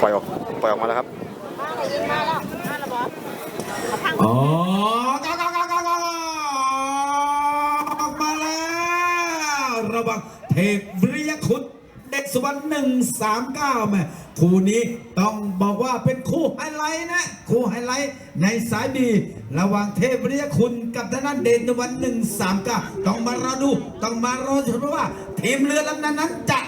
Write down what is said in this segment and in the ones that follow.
ปล่อยออกปล่อยออกมาแล้วครับอ๋อกากากากากาออกมาแล้วระวังเทพวิริยคุณเด็กสุวรรณหนึ่งสามเก้าแม่คู่นี้ต้องบอกว่าเป็นคู่ไฮไลท์นะคู่ไฮไลท์ในสายดีระหว่างเทพวิริยคุณกับทางด้านเดนตะวันหนึ่งสามเก้าต้องมารอดู ต้องมารอชมว่า ทีมเรือลำนั้นนั้นจะ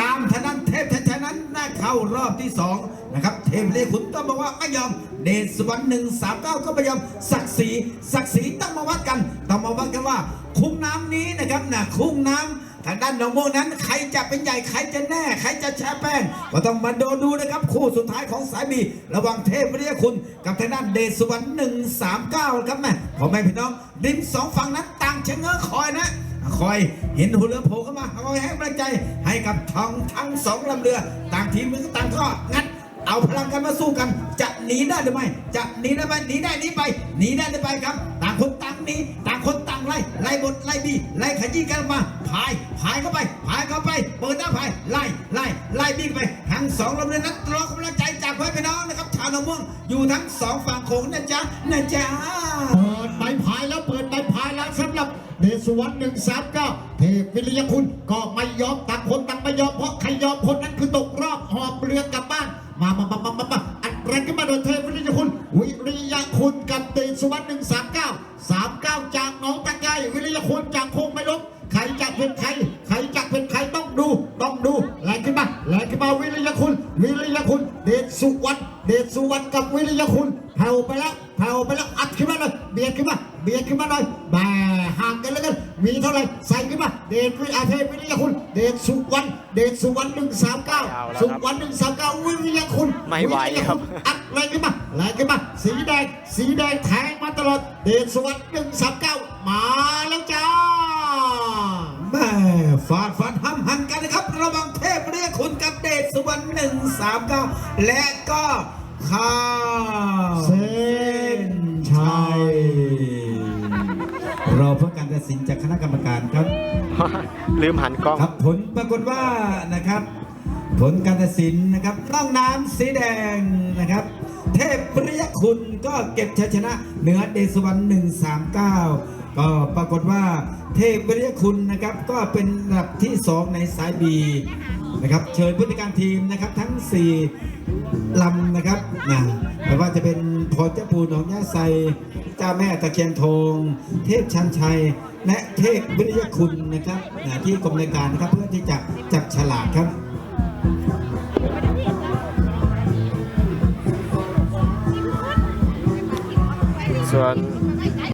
ตามทางนั้นเทพชนั้นน่า เข้ารอบที่สองนะครับเทพเลขุนต้องบอกว่าไม่ยอมเดชสวรรค์หนึ่งสามเก้าก็ไม่ยอมศักดิ์ศรีศักดิ์ศรีต้องมาวัดกันต้องมาวัดกันว่า คุ้งน้ำนี้นะครับนะคุ้งน้ำ ทางด้านหนองโมวนั้น ใครจะเป็นใหญ่ใครจะแน่ ใครจะแชร์แป้งก็ต้องมาดูดูนะครับ คู่สุดท้ายของสายบีระหว่างเทพวิริยคุณ กับทางด้านเดชสุวรรค์หนึ่งสามเก้าครับแม่พ่อแม่พี่น้องริมสองฝั่งนั้นต่างเชะเง้อคอยนะคอยเห็นหัวเรือโผล่เข้ามาคอยให้กำลังใจให้กับทองทั้งสองลำเรือ ต่างทีมมือต่างก็งัดเอาพลังกันมาสู้กัน จะหนีได้หรือไม่ จะหนีได้ไหมหนีได้หนีไปหนีได้หรือไปครับ ต่างคนต่างหนีต่างคน ไล่ไล่บทไล่บีไล่ขยี้กันมาพายพายเข้าไปพายเข้าไปเปิดหน้าพายไล่ไล่ไล่บีไปทั้งสองลำเรือนั้นรอกำลังใจจากพ่อพี่น้องนะครับชาวหนองม่วงอยู่ทั้งสองฝั่งโขงนะจ๊ะนะจ๊ะเปิดใบพายแล้วเปิดใบพายแล้วสำหรับเดชสุวรรณหนึ่งสามเก้าเทพวิริยคุณก็ไม่ยอมต่างคนต่างไม่ยอมเพราะใครยอมคนนั้นคือตกรอบหอบเรือกลับบ้านมามามามามามาอัดแรงขึ้นมาโดยเทพวิริยคุณ วิริยคุณกับเดชสุวรรณหนึ่งสามเก้าสามเก้าจากหนอง ตะไคร้วิริยคุณจากโคงไม่ลบใครจะเป็นใครใครจะเป็นใครต้องดูต้องดูแรงขึ้นมาแรงขึ้นมาวิริยคุณ วิริยคุณ เดชสุวรรณเดชสุวรรณกับวิริยคุณแผ่วไปแล้วแผ่วไปแล้วอัดขึ้นมาเลยเบียดขึ้นมาเบียดขึ้นมาหน่อยแหม่ห่างกันแล้วกันมีเท่าไหร่ใส่ขึ้นมาเดชวิอาเทพวิริยคุณ เดชสุวรรณเดชสุวรรณหนึ่งสามเก้ายาวแล้วครับสุวรรณหนึ่งสามเก้าวิริยคุณไม่ไหวครับอัดแรงขึ้นมาแรงขึ้นมาสีแดงสีแดงแทงมาตลอดเดชสวัสดิ์หนึ่งสามเก้า มาแล้วจ้าแม่ฟาดฟันห้ำหันกันนะครับ ระหวังเทพเรียกคุณกับเดชสุวรรณหนึ่งสามเก้าและก็ข้าวเส้นชัยรอเพื่อการตัดสินจากคณะกรรมการครับ ลืมหันกล้อง ครับผลปรากฏว่านะครับ ผลการตัดสินนะครับล่องน้ำสีแดงนะครับ เทพปริยคุณก็เก็บชัยชนะเหนือเดชสวรรค์139 ก็ปรากฏว่าเทพปริยคุณนะครับก็เป็นระดับที่ 2 ในสายบีนะครับเชิญผู้จัดการทีมนะครับทั้ง 4 ลำนะครับนะไม่ว่าจะเป็นพรเจ้าปูหนองย่าไซเจ้าแม่ตะเคียนทองเทพชันชัย และเทพวิริยคุณนะครับนะที่กรมในวยการนะครับเพื่อที่จะจับฉลากครับส่วน